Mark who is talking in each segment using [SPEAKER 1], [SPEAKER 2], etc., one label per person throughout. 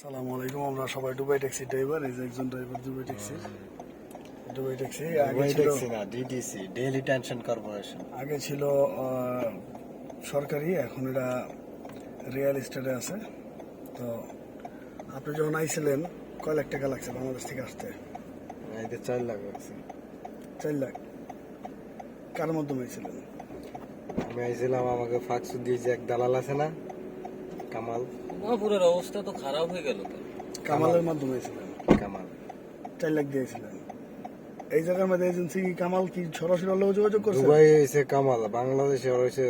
[SPEAKER 1] সালামু আলাইকুম আমরা সবাই দুবাই ট্যাক্সি ড্রাইভার এই যে একজন driver Dubai taxi. Dubai taxi আগে ছিল
[SPEAKER 2] না ডিডিসি ডেইলি টেনশন কর্পোরেশন
[SPEAKER 1] আগে ছিল সরকারি এখন এটা রিয়েল এস্টেটে আছে। তো আপনি যখন আইছিলেন কয় লাখ টাকা লাগছে বাংলাদেশ থেকে আসতে?
[SPEAKER 2] এতে চার লাখ লাগছে।
[SPEAKER 1] চার লাখ। কার মাধ্যমে আইছিলেন?
[SPEAKER 2] আমি আইছিলাম আমাকে ফাঁকসু দিয়ে যে এক দালাল আছে না কামাল।
[SPEAKER 3] মহাপুরের অবস্থা তো খারাপ হয়ে গেল
[SPEAKER 1] কামালের মাধ্যমে আইছিলেন
[SPEAKER 2] কামাল।
[SPEAKER 1] চার লাখ দিয়েছিলেন। এই জায়গার মধ্যে এজেন্সি কি কামাল কি সরাসরি হলেও যোগাযোগ করছে?
[SPEAKER 2] দুবাই হয়েছে কামাল বাংলাদেশে হয়েছে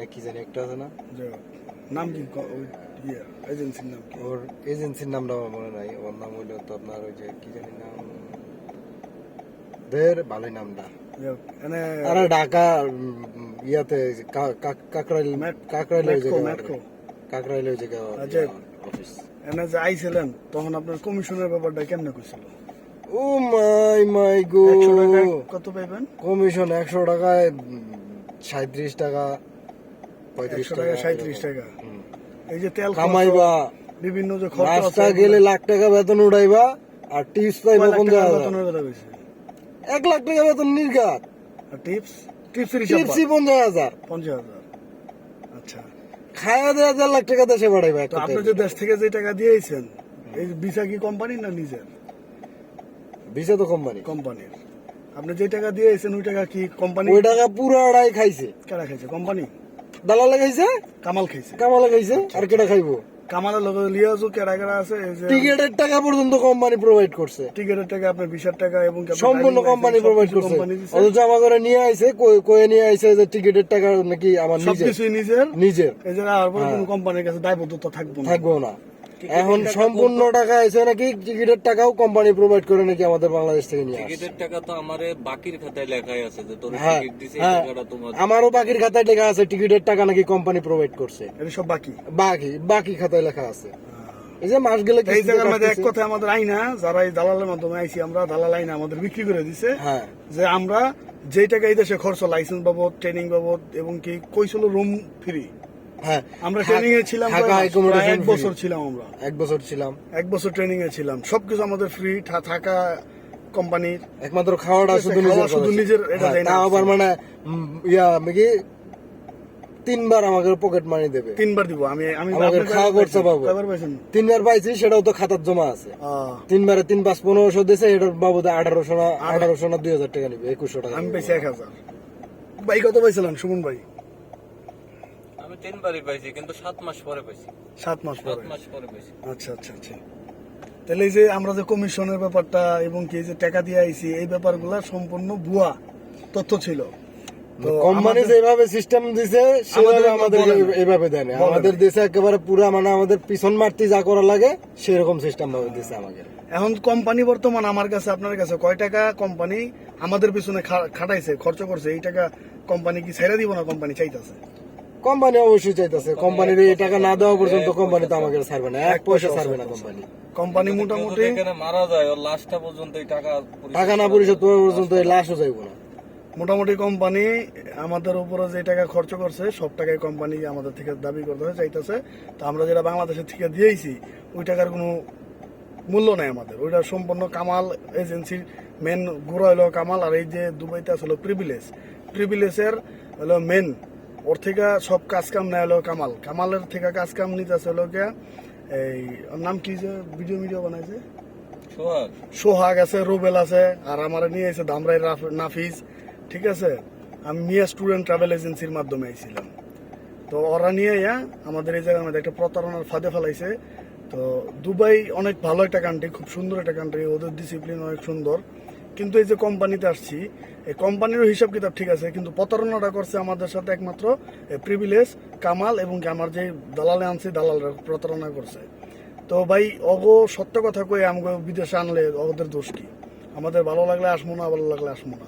[SPEAKER 2] না কি জানি একটা আছে না?
[SPEAKER 1] নাম কি? ওই ইয়ে এজেন্সির নাম কি?
[SPEAKER 2] ওর এজেন্সির নামটা আমার মনে নাই ওর নাম হইল তো আপনার ওই যে কি জানি নাম? দের ভালোই নামটা। আরে ঢাকা ইয়াতে কাকরাইল কাকরাইল কাকরাইল জায়গা
[SPEAKER 1] আচ্ছা।
[SPEAKER 2] অফিস
[SPEAKER 1] এনে যে আইছিলেন তখন আপনার কমিশনের ব্যাপারটা কেমনে করছিল
[SPEAKER 2] ও মাই মাই গো।
[SPEAKER 1] টাকা কত পাইবেন?
[SPEAKER 2] কমিশন একশো টাকায় সাঁত্রিশ টাকা পঁয়ত্রিশ টাকা
[SPEAKER 1] সাঁত্রিশ টাকা। এই যে তেল
[SPEAKER 2] কামাইবা।
[SPEAKER 1] বিভিন্ন যে খরচ
[SPEAKER 2] গেলে লাখ টাকা বেতন উঠাইবা আর টিপস পাইবা পঞ্চাশ হাজার এক লাখ টাকা বেতন নির্ঘাত।
[SPEAKER 1] আর টিপস?
[SPEAKER 2] টিপসই পঞ্চাশ হাজার।
[SPEAKER 1] পঞ্চাশ হাজার। আচ্ছা।
[SPEAKER 2] খায়া দেয়া দেড় লাখ টাকা দেশে
[SPEAKER 1] আপনি যে দেশ থেকে যে টাকা দিয়েছেন এই ভিসা কি কোম্পানি না নিজের?
[SPEAKER 2] ভিসা তো কোম্পানি
[SPEAKER 1] কোম্পানির আপনি যে টাকা দিয়েছেন ওই টাকা কি কোম্পানি
[SPEAKER 2] ওই টাকা পুরো আড়াই খাইছে।
[SPEAKER 1] কেডা খাইছে? কোম্পানি
[SPEAKER 2] দালালে খাইছে?
[SPEAKER 1] কামাল খাইছে।
[SPEAKER 2] কামালে খাইছে? আর কেটা খাইবো?
[SPEAKER 1] কামালের লোক লিয়াজু কেডা কেডা আছে
[SPEAKER 2] টিকেটের টাকা পর্যন্ত কোম্পানি প্রোভাইড করছে।
[SPEAKER 1] টিকেটের টাকা আপনার বিশ টাকা এবং
[SPEAKER 2] সম্পূর্ণ কোম্পানি প্রোভাইড করছে। অথচ আমার ঘরে নিয়ে আইছে কয়ে নিয়ে আইছে যে টিকেটের টাকা নাকি আমার নিজের।
[SPEAKER 1] নিজের?
[SPEAKER 2] নিজের।
[SPEAKER 1] যে আর কোনো কোম্পানির কাছে দায়বদ্ধতা থাকব না।
[SPEAKER 2] থাকব না। এখন সম্পূর্ণ টাকা এসে নাকি? টিকিটের টাকাও কোম্পানি প্রোভাইড করে নাকি আমাদের বাংলাদেশ থেকে নিয়ে
[SPEAKER 3] টিকিটের টাকা তো আমারে বাকির খাতায় লেখাই আছে যে তোর
[SPEAKER 2] হ্যাঁ,
[SPEAKER 3] টিকিট দিছে এই
[SPEAKER 2] হ্যাঁ।
[SPEAKER 3] টাকাটা তোমার।
[SPEAKER 2] আমারও বাকির খাতায় লেখা আছে টিকিটের টাকা নাকি কোম্পানি প্রোভাইড করছে।
[SPEAKER 1] এটা সব বাকি?
[SPEAKER 2] বাকি বাকি খাতায় লেখা আছে। এই যে মাস গেলে
[SPEAKER 1] এই জায়গার মধ্যে এক। কথা আমাদের আইনা যারা এই দালালের মাধ্যমে আইছি আমরা দালাল আইনা আমাদের বিক্রি করে দিছে।
[SPEAKER 2] হ্যাঁ।
[SPEAKER 1] যে আমরা যেই টাকা এই দেশে খরচ লাইসেন্স বাবদ ট্রেনিং বাবদ এবং কি কইছিল রুম ফ্রি
[SPEAKER 2] হ্যাঁ
[SPEAKER 1] আমরা ট্রেনিং এ ছিলাম এক বছর ছিলাম আমরা।
[SPEAKER 2] এক বছর ছিলাম।
[SPEAKER 1] এক বছর ট্রেনিং এ ছিলাম। সবকিছু আমাদের ফ্রি থাকা কোম্পানির
[SPEAKER 2] একমাত্র খাওয়াটা শুধু নিজের
[SPEAKER 1] শুধু নিজের, এটা
[SPEAKER 2] হ্যাঁ,
[SPEAKER 1] না।
[SPEAKER 2] আবার মানে ইয়া আমি কি তিনবার আমাকে পকেট মানি দেবে।
[SPEAKER 1] তিনবার দিব। আমি আমি আপনার
[SPEAKER 2] খাওয়া
[SPEAKER 1] কয়বার
[SPEAKER 2] খরচা পাবো। তিনবার পাইছি সেটাও তো খাতার জমা আছে। তিনবারে তিন পাঁচ পনেরোশো দিয়েছে এটার বাবদে আঠারোশো না আঠারোশো না দুই হাজার টাকা নিবে একুশশো টাকা
[SPEAKER 1] আমি পাইছি এক হাজার। ভাই কত পাইছিলাম সুমন ভাই?
[SPEAKER 3] তিনবারই পাইছি কিন্তু সাত মাস পরে পাইছি।
[SPEAKER 1] সাত মাস
[SPEAKER 3] সাত
[SPEAKER 1] পরে
[SPEAKER 3] মাস পরে পাইছি।
[SPEAKER 1] আচ্ছা আচ্ছা আচ্ছা। তাহলে এই যে আমরা যে কমিশনের ব্যাপারটা এবং কি যে টাকা দিয়ে আইছি এই ব্যাপারগুলা সম্পূর্ণ ভুয়া তথ্য ছিল।
[SPEAKER 2] কোম্পানি
[SPEAKER 1] আমাদের-
[SPEAKER 2] যেভাবে সিস্টেম দিছে সেভাবে
[SPEAKER 1] আমাদের
[SPEAKER 2] আমাদের। এইভাবে দেয় আমাদের দেশে একেবারে পুরা মানে আমাদের পিছন মারতে যা করা লাগে সেরকম সিস্টেম ভাবে দিছে আমাকে।
[SPEAKER 1] এখন কোম্পানি বর্তমান আমার কাছে আপনার কাছে কয় টাকা কোম্পানি আমাদের পিছনে খাটাইছে খরচ করছে? এই টাকা কোম্পানি কি ছেড়ে দিব না কোম্পানি চাইতেছে?
[SPEAKER 2] কোম্পানি অবশ্যই চাইতেছে। কোম্পানির এই টাকা না দেওয়া পর্যন্ত কোম্পানি তো আমাকে ছাড়বে না। এক পয়সা ছাড়বে না কোম্পানি
[SPEAKER 1] কোম্পানি মোটামুটি
[SPEAKER 3] মারা যায় ওর লাশটা পর্যন্ত এই টাকা
[SPEAKER 2] টাকা না পরিশোধ করা পর্যন্ত এই লাশও যাইব না।
[SPEAKER 1] মোটামুটি কোম্পানি আমাদের উপরে যে টাকা খরচ করছে সব টাকায় কোম্পানি আমাদের থেকে দাবি করতে হয় চাইতেছে। তো আমরা যেটা বাংলাদেশের থেকে দিয়েছি ওই টাকার কোনো মূল্য নাই আমাদের। ওইটা সম্পূর্ণ কামাল এজেন্সির মেন গুড়া হলো কামাল আর এই যে দুবাইতে আছে হলো প্রিভিলেজ প্রিভিলেজের হলো মেন ওর থেকে সব কাজ কাম নেয় হলো কামাল। কামালের থেকে কাজ কাম নিতে আছে হলো এই ওর নাম কি যে? ভিডিও ভিডিও বানাইছে?
[SPEAKER 3] সোহাগ।
[SPEAKER 1] আছে রুবেল আছে আর আমার নিয়ে এসে ধামরাই নাফিজ ঠিক আছে? আমি মিয়া স্টুডেন্ট ট্রাভেল এজেন্সির মাধ্যমে আইছিলাম। তো ওরা নিয়ে ইয়া আমাদের এই জায়গার মধ্যে একটা প্রতারণার ফাঁদে ফেলাইছে। তো দুবাই অনেক ভালো একটা কান্ট্রি খুব সুন্দর একটা কান্ট্রি ওদের ডিসিপ্লিন অনেক সুন্দর। কিন্তু এই যে কোম্পানিতে আসছি এই কোম্পানিরও হিসাব কিতাব ঠিক আছে কিন্তু প্রতারণাটা করছে আমাদের সাথে একমাত্র প্রিভিলেজ কামাল এবং কি আমার যে দালালে আনছি দালালরা প্রতারণা করছে। তো ভাই অগো সত্য কথা কই আমাকে বিদেশে আনলে ওদের দোষ কি? আমাদের ভালো লাগলে আসব না ভালো লাগলে আসব না।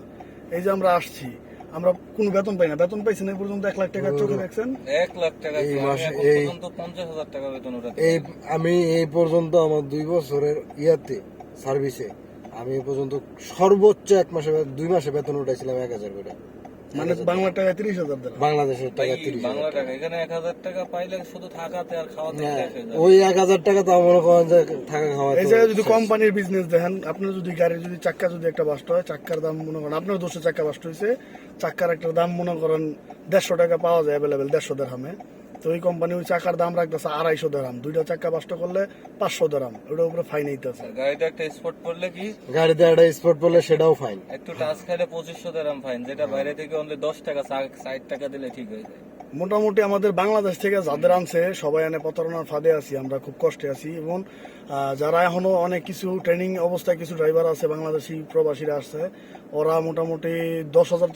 [SPEAKER 1] এই যে আমরা আসছি আমরা কোনো বেতন পাই না। বেতন পাইছি না এই পর্যন্ত এক লাখ টাকা চোখে দেখছেন?
[SPEAKER 3] এক লাখ টাকা
[SPEAKER 2] এই মাসে- এই-
[SPEAKER 3] পঞ্চাশ হাজার টাকা বেতন
[SPEAKER 2] এই আমি এই পর্যন্ত আমার দুই বছরের ইয়াতে সার্ভিসে আমি পর্যন্ত সর্বোচ্চ এক মাসে দুই মাসে বেতন উঠাইছিলাম এক হাজার করে।
[SPEAKER 1] মানে বাংলা টাকা। তিরিশ হাজার দেড়
[SPEAKER 2] বাংলাদেশের টাকা তিরিশ
[SPEAKER 3] বাংলা টাকা। এখানে এক হাজার টাকা পাইলে শুধু থাকাতে আর খাওয়াতে
[SPEAKER 2] হ্যাঁ, ওই এক হাজার টাকা তো মনে করেন যে থাকা খাওয়া
[SPEAKER 1] এই জায়গায় যদি কোম্পানির বিজনেস দেখেন আপনার যদি গাড়ির যদি চাক্কা যদি একটা বাস্ট হয় চাক্কার দাম মনে করেন আপনার দুশো চাক্কা বাস্ট হয়েছে চাক্কার একটা দাম মনে করেন দেড়শো টাকা পাওয়া যায় অ্যাভেলেবেল দেড়শো দেড়হামে। তো ওই কোম্পানি ওই চাকার দাম রাখতেছে আড়াইশো দেড়হাম দুইটা চাক্কা বাস্ট করলে পাঁচশো দেড়হাম ওটার উপরে ফাইন নিতেছে
[SPEAKER 3] গাড়িটা একটা স্পট পড়লে কি?
[SPEAKER 2] গাড়িতে একটা স্পট পড়লে সেটাও ফাইন
[SPEAKER 3] একটু টাচ খাইলে পঁচিশশো দেরাম ফাইন যেটা বাইরে থেকে অনলি দশ টাকা ষাট টাকা দিলে ঠিক হয়ে যায়।
[SPEAKER 1] মোটামুটি আমাদের বাংলাদেশ থেকে যাদের আনছে সবাই এনে প্রতারণার ফাঁদে আছি আমরা খুব কষ্টে আছি। এবং যারা এখনও অনেক কিছু ট্রেনিং অবস্থায় কিছু ড্রাইভার আছে বাংলাদেশি প্রবাসীরা আসছে ওরা মোটামুটি দশ হাজার